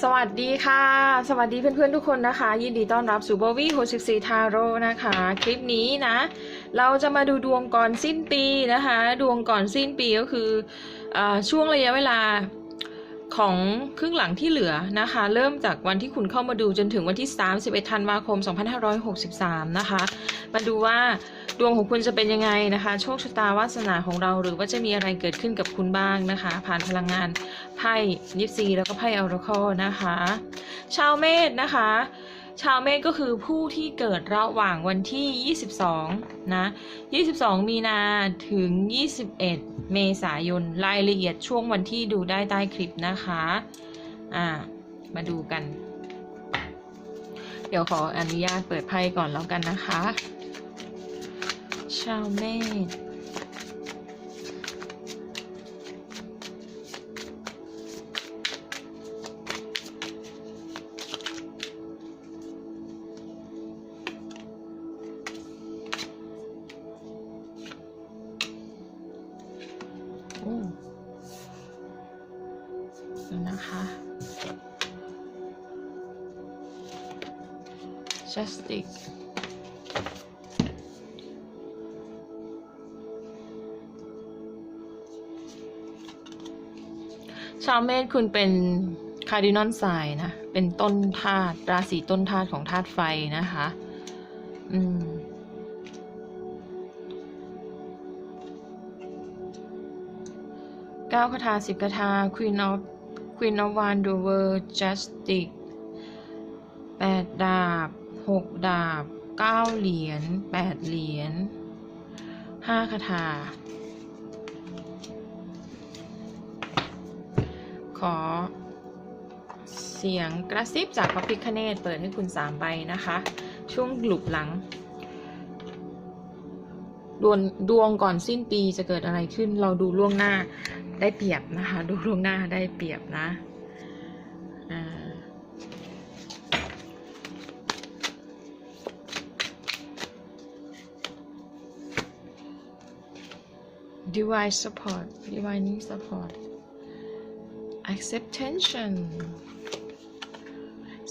สวัสดีค่ะ สวัสดีเพื่อนๆทุกคนนะคะ ยินดีต้อนรับสู่บวี่โฮสิบสี่ทาโร่นะคะ คลิปนี้นะ เราจะมาดูดวงก่อนสิ้นปีนะคะ ดวงก่อนสิ้นปีก็คืออช่วงระยะเวลา ของครึ่งหลังที่เหลือนะคะ เริ่มจากวันที่คุณเข้ามาดูจนถึงวันที่ 31 ธันวาคม 2563 นะคะ มาดูว่าดวงของคุณจะเป็นยังไงนะคะ โชคชะตาวาสนาของเราหรือว่าจะมีอะไรเกิดขึ้นกับคุณบ้างนะคะ ผ่านพลังงานไพ่ยิปซีแล้วก็ไพ่ออราคอนะคะ ชาวเมษนะคะ ชาวเมษก็คือผู้ที่เกิดระหว่างวันที่ 22 นะ 22 มีนาถึง 21 เมษายน รายละเอียดช่วงวันที่ดูได้ใต้คลิปนะคะ อ่า มาดูกัน เดี๋ยวขออนุญาตเปิดไพ่ก่อนแล้วกันนะคะ ชาวเมษ justice ชาวเมษคุณเป็นคาร์ดินอลไซน์นะ เป็นต้นธาตุราศีต้นธาตุของธาตุไฟนะคะ อืมก้าคาถาสิบคาถา Queen of Queen of One the World Justice แปดดาบ หกดาบเก้าเหรียญแปดเหรียญห้าคาถา ขอเสียงกระซิบจากพระพิคเนตเปิดให้คุณสามใบนะคะ ช่วงหลุบหลังดวงดวงก่อนสิ้นปีจะเกิดอะไรขึ้น เราดูล่วงหน้าได้เปรียบนะคะ ดูล่วงหน้าได้เปรียบนะอ่า divine support divine support acceptation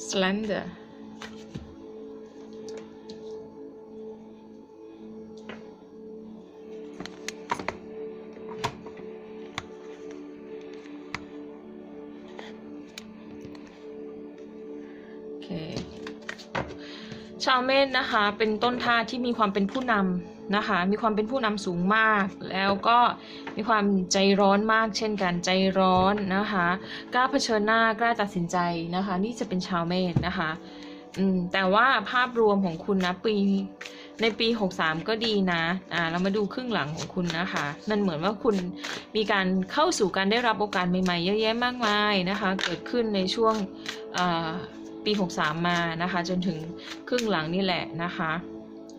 slender โอเคชาวเมษนะคะ เป็นต้นท่าที่มีความเป็นผู้นำ นะคะ มีความเป็นผู้นำสูงมาก แล้วก็มีความใจร้อนมากเช่นกันใจร้อนนะคะ กล้าเผชิญหน้ากล้าตัดสินใจนะคะ นี่จะเป็นชาวเมษนะคะอืมแต่ว่าภาพรวมของคุณนะปีในปี 63 ก็ดีนะ อ่า เรามาดูครึ่งหลังของคุณนะคะ มันเหมือนว่าคุณมีการเข้าสู่การได้รับโอกาสใหม่ๆ เยอะแยะมากมายนะคะ เกิดขึ้นในช่วงปี 63 มานะคะ จนถึงครึ่งหลังนี่แหละนะคะ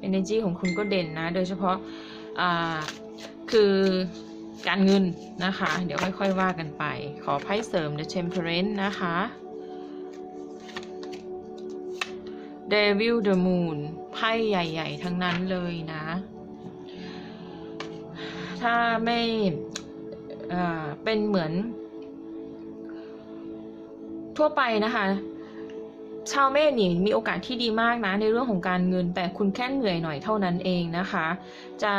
energy ของคุณก็เด่นนะ โดยเฉพาะาคือการเงินนะคะ เดี๋ยวค่อยๆว่ากันไป ขอไพ่เสริม the temperance นะคะ devil the moon ไพ่ใหญ่ ๆ ทั้งนั้นเลยนะ ถ้าไม่เป็นเหมือนทั่วไปนะคะ ชาวเมษนี่มีโอกาสที่ดีมากนะในเรื่องของการเงิน แต่คุณแค่เหนื่อยหน่อยเท่านั้นเองนะคะ จะ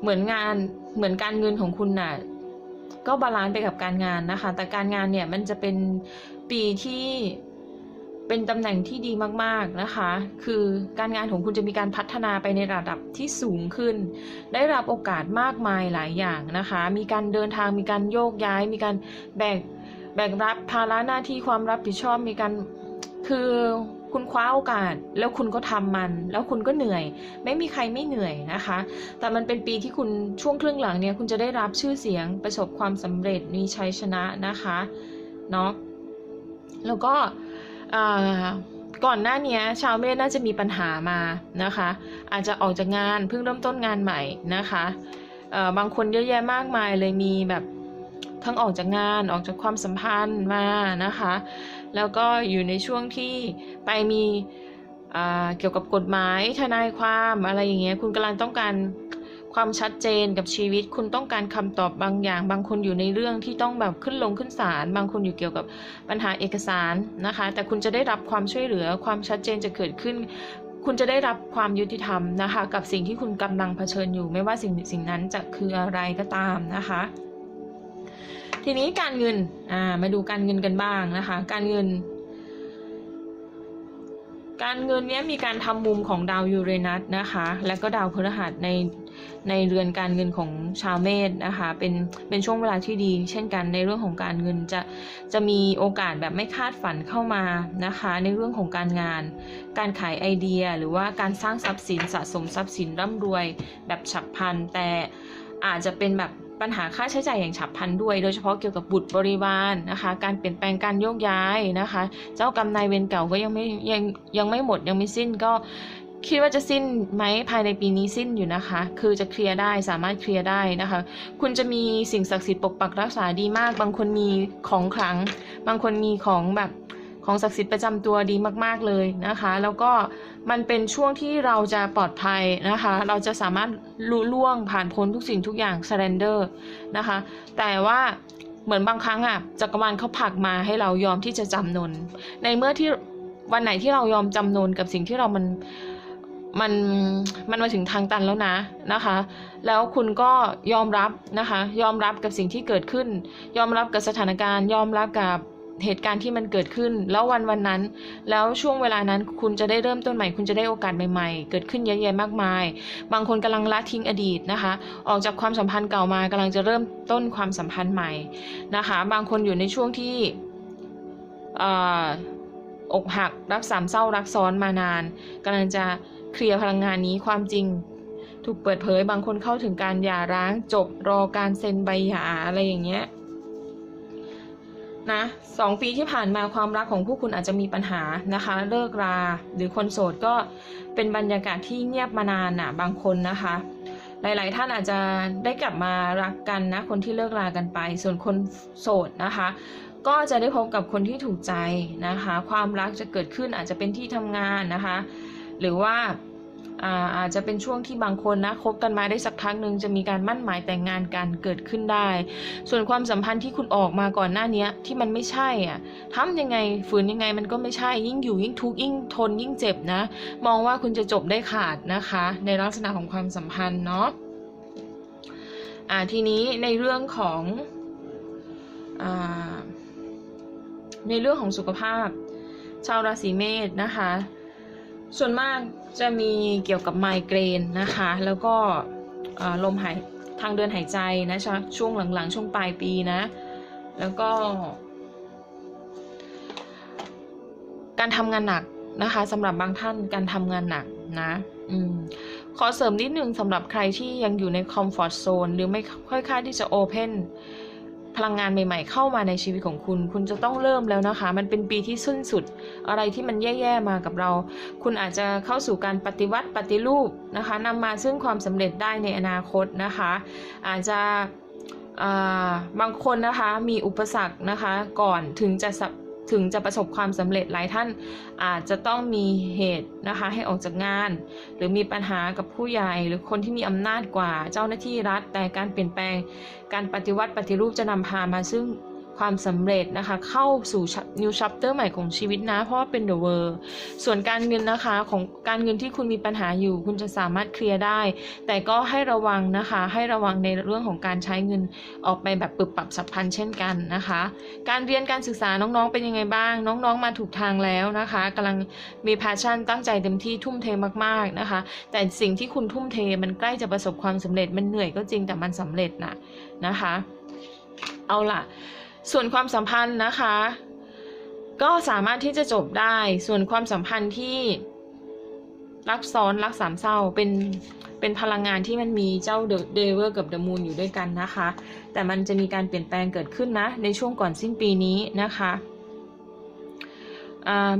เหมือนงานเหมือนการเงินของคุณน่ะก็บาลานซ์ไปกับการงานนะคะ แต่การงานเนี่ยมันจะเป็นปีที่เป็นตำแหน่งที่ดีมากๆนะคะ คือการงานของคุณจะมีการพัฒนาไปในระดับที่สูงขึ้น ได้รับโอกาสมากมายหลายอย่างนะคะ มีการเดินทางมีการโยกย้าย มีการแบก แบกรับภาระหน้าที่ความรับผิดชอบมีการคือคุณคว้าโอกาสแล้วคุณก็ทำมัน แล้วคุณก็เหนื่อย ไม่มีใครไม่เหนื่อยนะคะ แต่มันเป็นปีที่คุณช่วงครึ่งหลังเนี่ยคุณจะได้รับชื่อเสียงประสบความสำเร็จมีชัยชนะนะคะเนาะแล้วก็ก่อนหน้านี้ชาวเมษน่าจะมีปัญหามานะคะ อาจจะออกจากงานเพิ่งเริ่มต้นงานใหม่นะคะบางคนเยอะแยะมากมายเลยมีแบบ ทั้งออกจากงานออกจากความสัมพันธ์มานะคะ แล้วก็อยู่ในช่วงที่ไปมีเกี่ยวกับกฎหมายทนายความอะไรอย่างเงี้ยคุณกำลังต้องการความชัดเจนกับชีวิต คุณต้องการคำตอบบางอย่าง บางคนอยู่ในเรื่องที่ต้องแบบขึ้นลงขึ้นศาลบางคนอยู่เกี่ยวกับปัญหาเอกสารนะคะ แต่คุณจะได้รับความช่วยเหลือความชัดเจนจะเกิดขึ้น คุณจะได้รับความยุติธรรมนะคะ กับสิ่งที่คุณกำลังเผชิญอยู่ ไม่ว่าสิ่งสิ่งนั้นจะคืออะไรก็ตามนะคะ ทีนี้การเงินอ่ามาดูการเงินกันบ้างนะคะ การเงิน การเงินเนี้ยมีการทำมุมของดาวยูเรนัสนะคะ และก็ดาวพฤหัสในในเรือนการเงินของชาวเมษนะคะเป็นเป็นช่วงเวลาที่ดี เช่นกันในเรื่องของการเงินจะจะมีโอกาสแบบไม่คาดฝันเข้ามานะคะ ในเรื่องของการงาน การขายไอเดีย หรือว่าการสร้างทรัพย์สินสะสมทรัพย์สินร่ำรวยแบบฉับพลันแต่อาจจะเป็นแบบ ปัญหาค่าใช้จ่ายอย่างฉับพลันด้วย โดยเฉพาะเกี่ยวกับบุตรบริวารนะคะ การเปลี่ยนแปลงการโยกย้ายนะคะ เจ้ากรรมนายเวรเก่าก็ยังไม่ยังยังไม่หมดยังไม่สิ้นก็คิดว่าจะสิ้นไหมภายในปีนี้สิ้นอยู่นะคะ คือจะเคลียร์ได้สามารถเคลียร์ได้นะคะ คุณจะมีสิ่งศักดิ์สิทธิ์ปกปักรักษาดีมาก บางคนมีของขลัง บางคนมีของแบบ ของศักดิ์สิทธิ์ประจำตัวดีมาก ๆเลยนะคะ แล้วก็มันเป็นช่วงที่เราจะปลอดภัยนะคะ เราจะสามารถลุล่วงผ่านพ้นทุกสิ่งทุกอย่าง surrender นะคะ แต่ว่าเหมือนบางครั้งอะจักรวาลเขาผลักมาให้เรายอมที่จะจำนน ในเมื่อที่วันไหนที่เรายอมจำนนกับสิ่งที่เรามันมันมันมาถึงทางตันแล้วนะนะคะ แล้วคุณก็ยอมรับนะคะ ยอมรับกับสิ่งที่เกิดขึ้น ยอมรับกับสถานการณ์ ยอมรับกับ เหตุการณ์ที่มันเกิดขึ้น แล้ววันวันนั้น แล้วช่วงเวลานั้นคุณจะได้เริ่มต้นใหม่ คุณจะได้โอกาสใหม่ๆ เกิดขึ้นเยอะแยะมากมาย บางคนกำลังละทิ้งอดีตนะคะ ออกจากความสัมพันธ์เก่ามากำลังจะเริ่มต้นความสัมพันธ์ใหม่นะคะ บางคนอยู่ในช่วงที่อออกหักรักสามเศร้ารักซ้อนมานานกำลังจะเคลียร์พลังงานนี้ความจริง ถูกเปิดเผยบางคนเข้าถึงการหย่าร้างจบรอการเซ็นใบหย่าอะไรอย่างเงี้ย นะสองปีที่ผ่านมาความรักของผู้คุณอาจจะมีปัญหานะคะ เลิกรา หรือคนโสดก็เป็นบรรยากาศที่เงียบมานานน่ะบางคนนะคะ หลาย ๆ ท่านอาจจะได้กลับมารักกันนะ คนที่เลิกรากันไป ส่วนคนโสดนะคะ ก็จะได้พบกับคนที่ถูกใจนะคะ ความรักจะเกิดขึ้นอาจจะเป็นที่ทำงานนะคะ หรือว่า อาจจะเป็นช่วงที่บางคนนะคบกันมาได้สักพักหนึ่งจะมีการมั่นหมายแต่งงานกันเกิดขึ้นได้ ส่วนความสัมพันธ์ที่คุณออกมาก่อนหน้านี้ที่มันไม่ใช่อะทำยังไงฝืนยังไงมันก็ไม่ใช่ยิ่งอยู่ยิ่งทุกข์ยิ่งทนยิ่งเจ็บนะ มองว่าคุณจะจบได้ขาดนะคะ ในลักษณะของความสัมพันธ์เนาะอ่าทีนี้ในเรื่องของอ่าในเรื่องของสุขภาพ ชาวราศีเมษนะคะ ส่วนมากจะมีเกี่ยวกับไมเกรนนะคะ แล้วก็ลมหายทางเดินหายใจนะชช่วงหลังๆ ช่วงปลายปีนะ แล้วก็ การทำงานหนักนะคะสำหรับบางท่านการทำงานหนักนะอืมขอเสริมนิดนึงสำหรับใครที่ยังอยู่ในคอมฟอร์ z โซนหรือไม่ค่อยค่าที่จะโอเพน พลังงานใหม่ ๆ เข้ามาในชีวิตของคุณ คุณจะต้องเริ่มแล้วนะคะ มันเป็นปีที่สิ้นสุด อะไรที่มันแย่ๆมากับเรา คุณอาจจะเข้าสู่การปฏิวัติปฏิรูปนะคะนำมาซึ่งความสำเร็จได้ในอนาคตนะคะ อาจจะาบางคนนะคะมีอุปสรรคนะคะก่อนถึงจะ ถึงจะประสบความสำเร็จหลายท่านอาจจะต้องมีเหตุนะคะให้ออกจากงาน หรือมีปัญหากับผู้ใหญ่ หรือคนที่มีอำนาจกว่าเจ้าหน้าที่รัฐ แต่การเปลี่ยนแปลง การปฏิวัติปฏิรูปจะนำพามาซึ่ง ความสำเร็จนะคะ เข้าสู่ new chapter ใหม่ของชีวิตนะ เพราะว่าเป็น the world ส่วนการเงินนะคะของการเงินที่คุณมีปัญหาอยู่ คุณจะสามารถเคลียร์ได้ แต่ก็ให้ระวังนะคะ ให้ระวังในเรื่องของการใช้เงินออกไปแบบปรับปรับสับพันเช่นกันนะคะ การเรียนการศึกษาน้องๆเป็นยังไงบ้าง น้องๆมาถูกทางแล้วนะคะกำลังมี passion ตั้งใจเต็มที่ทุ่มเทมากๆนะคะ แต่สิ่งที่คุณทุ่มเทมันใกล้จะประสบความสำเร็จมันเหนื่อยก็จริงแต่มันสำเร็จนะนะคะ เอาล่ะ ส่วนความสัมพันธ์นะคะ ก็สามารถที่จะจบได้ ส่วนความสัมพันธ์ที่รักซ้อนรักสามเศร้าเป็นเป็นพลังงานที่มันมีเจ้าเดเวอร์กับเดอะมูนอยู่ด้วยกันนะคะ แต่มันจะมีการเปลี่ยนแปลงเกิดขึ้นนะ ในช่วงก่อนสิ้นปีนี้นะคะ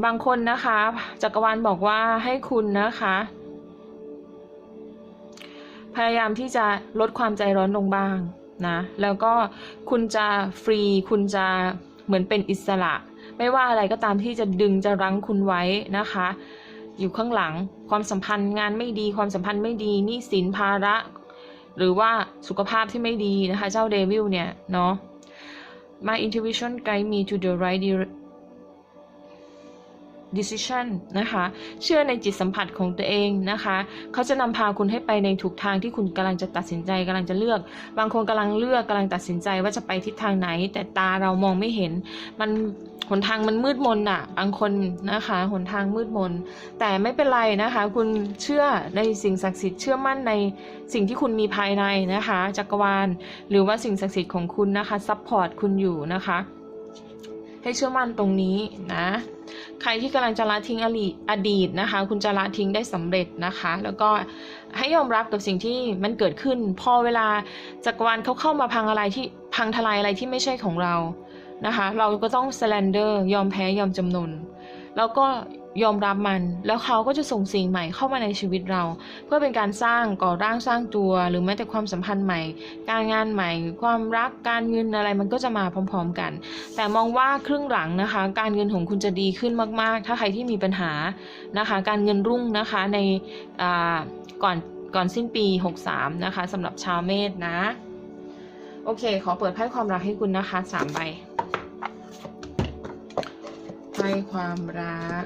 บางคนนะคะจักรวาลบอกว่าให้คุณนะคะ พยายามที่จะลดความใจร้อนลงบ้าง นะ แล้วก็คุณจะฟรี คุณจะเหมือนเป็นอิสระ ไม่ว่าอะไรก็ตามที่จะดึงจะรั้งคุณไว้นะคะ อยู่ข้างหลังความสัมพันธ์งานไม่ดี ความสัมพันธ์ไม่ดีหนี้สินภาระ หรือว่าสุขภาพที่ไม่ดีนะคะ เจ้าเดวิลเนี่ย เนาะ My intuition guide me to the right decision นะคะ เชื่อในจิตสัมผัสของตัวเองนะคะ เขาจะนำพาคุณให้ไปในถูกทางที่คุณกำลังจะตัดสินใจกำลังจะเลือก บางคนกำลังเลือกกำลังตัดสินใจว่าจะไปทิศทางไหน แต่ตาเรามองไม่เห็น มันหนทางมันมืดมนอะบางคนนะคะหนทางมืดมน แต่ไม่เป็นไรนะคะ คุณเชื่อในสิ่งศักดิ์สิทธิ์เชื่อมั่นในสิ่งที่คุณมีภายในนะคะจักรวาล หรือว่าสิ่งศักดิ์สิทธิ์ของคุณนะคะซัพพอร์ตคุณอยู่นะคะ ให้เชื่อมั่นตรงนี้นะใครที่กำลังจะละทิ้งอดีตนะคะ คุณจะละทิ้งได้สำเร็จนะคะ แล้วก็ให้ยอมรับกับสิ่งที่มันเกิดขึ้น พอเวลาจักรวาลเขาเข้ามาพังอะไรที่พังทลายอะไรที่ไม่ใช่ของเรานะคะ เราก็ต้อง surrender ยอมแพ้ยอมจำนนแล้วก็ ยอมรับมัน แล้วเขาก็จะส่งสิ่งใหม่เข้ามาในชีวิตเรา เพื่อเป็นการสร้างก่อร่างสร้างตัว หรือแม้แต่ความสัมพันธ์ใหม่ การงานใหม่ ความรักการเงินอะไรมันก็จะมาพร้อม ๆ กัน แต่มองว่าครึ่งหลังนะคะ การเงินของคุณจะดีขึ้นมาก ๆ ถ้าใครที่มีปัญหานะคะ การเงินรุ่งนะคะในก่อนก่อนสิ้นปี 63 นะคะสำหรับชาวเมษนะ โอเค ขอเปิดไพ่ความรักให้คุณนะคะสามใบไพ่ความรัก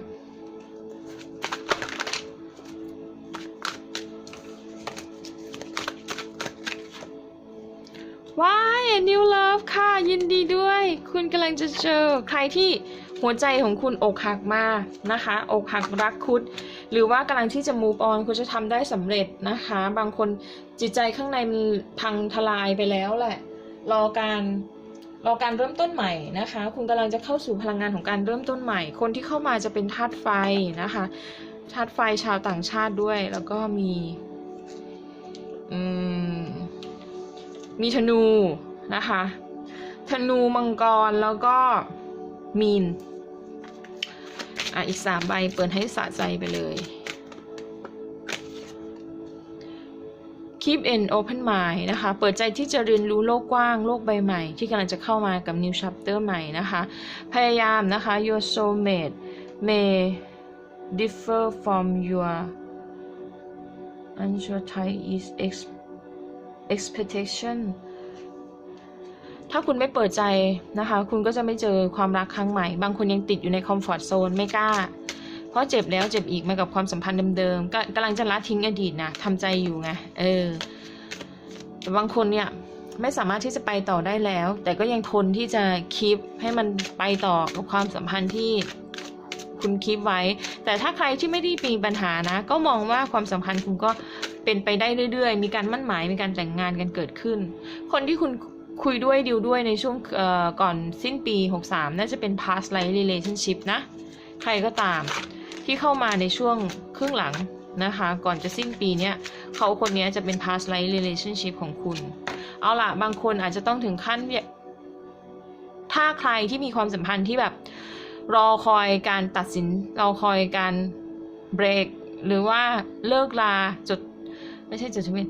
ว้าย new love ค่ะ ยินดีด้วย คุณกำลังจะเจอใครที่หัวใจของคุณอกหักมานะคะอกหักรักคุดหรือว่ากำลังที่จะ move on คุณจะทำได้สำเร็จนะคะ บางคนจิตใจข้างในมันพังทลายไปแล้วแหละ รอการรอการเริ่มต้นใหม่นะคะ คุณกำลังจะเข้าสู่พลังงานของการเริ่มต้นใหม่ คนที่เข้ามาจะเป็นธาตุไฟนะคะธาตุไฟชาวต่างชาติด้วย แล้วก็มี อืม มีธนูนะคะ ธนูมังกรแล้วก็มีน อะ อีกสามใบเปิดให้สะใจไปเลย Keep an open mind นะคะ เปิดใจที่จะเรียนรู้โลกกว้าง โลกใบใหม่ ที่กำลังจะเข้ามากับ new chapter ใหม่นะคะ พยายามนะคะ your soulmate may differ from your unsure type is ex- expectation ถ้าคุณไม่เปิดใจนะคะ คุณก็จะไม่เจอความรักครั้งใหม่ บางคนยังติดอยู่ในคอมฟอร์ z โซนไม่กล้า เพราะเจ็บแล้วเจ็บอีกมากับความสัมพันธ์เดิมๆก็กำลังจะละทิ้งอดีตนะทำใจอยู่ไง เออ แต่บางคนเนี่ยไม่สามารถที่จะไปต่อได้แล้ว แต่ก็ยังทนที่จะคีปให้มันไปต่อกับความสัมพันธ์ที่คุณคีปไว้ แต่ถ้าใครที่ไม่ได้มีปัญหานะ ก็มองว่าความสัมพันธ์คุณก็ เป็นไปได้เรื่อยๆ มีการมั่นหมายมีการแต่งงานกันเกิดขึ้น คนที่คุณคุยด้วยดิวด้วยในช่วงก่อนสิ้นปี 63 น่าจะเป็น past life relationship นะ ใครก็ตามที่เข้ามาในช่วงครึ่งหลังนะคะ ก่อนจะสิ้นปีเนี้ยเขาคนนี้จะเป็น past life relationship ของคุณ เอาล่ะ บางคนอาจจะต้องถึงขั้น ถ้าใครที่มีความสัมพันธ์ที่แบบ รอคอยการตัดสินรอคอยการเบรก หรือว่าเลิกลาจด ไม่ใช่จดทะเบียน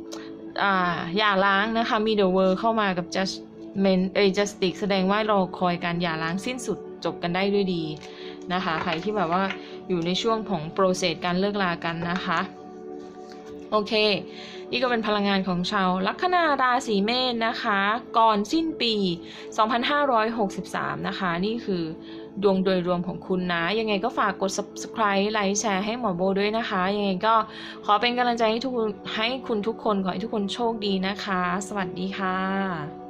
อ่าอย่าล้างนะคะ มี the world เข้ามากับ judgment เอ้ย justice แสดงว่ารอคอยการอย่าล้างสิ้นสุดจบกันได้ด้วยดีนะคะ ใครที่แบบว่าอยู่ในช่วงของโปรเซสการเลิกลากันนะคะ โอเค นี่ก็เป็นพลังงานของชาวลัคนาราศีเมษนะคะ ก่อนสิ้นปี 2563 นะคะ นี่คือ ดวงโดยรวมของคุณนะ ยังไงก็ฝากกด subscribe ไลค์แชร์ให้หมอโบด้วยนะคะ ยังไงก็ขอเป็นกำลังใจให้ทุกให้คุณทุกคน ขอให้ทุกคนโชคดีนะคะ สวัสดีค่ะ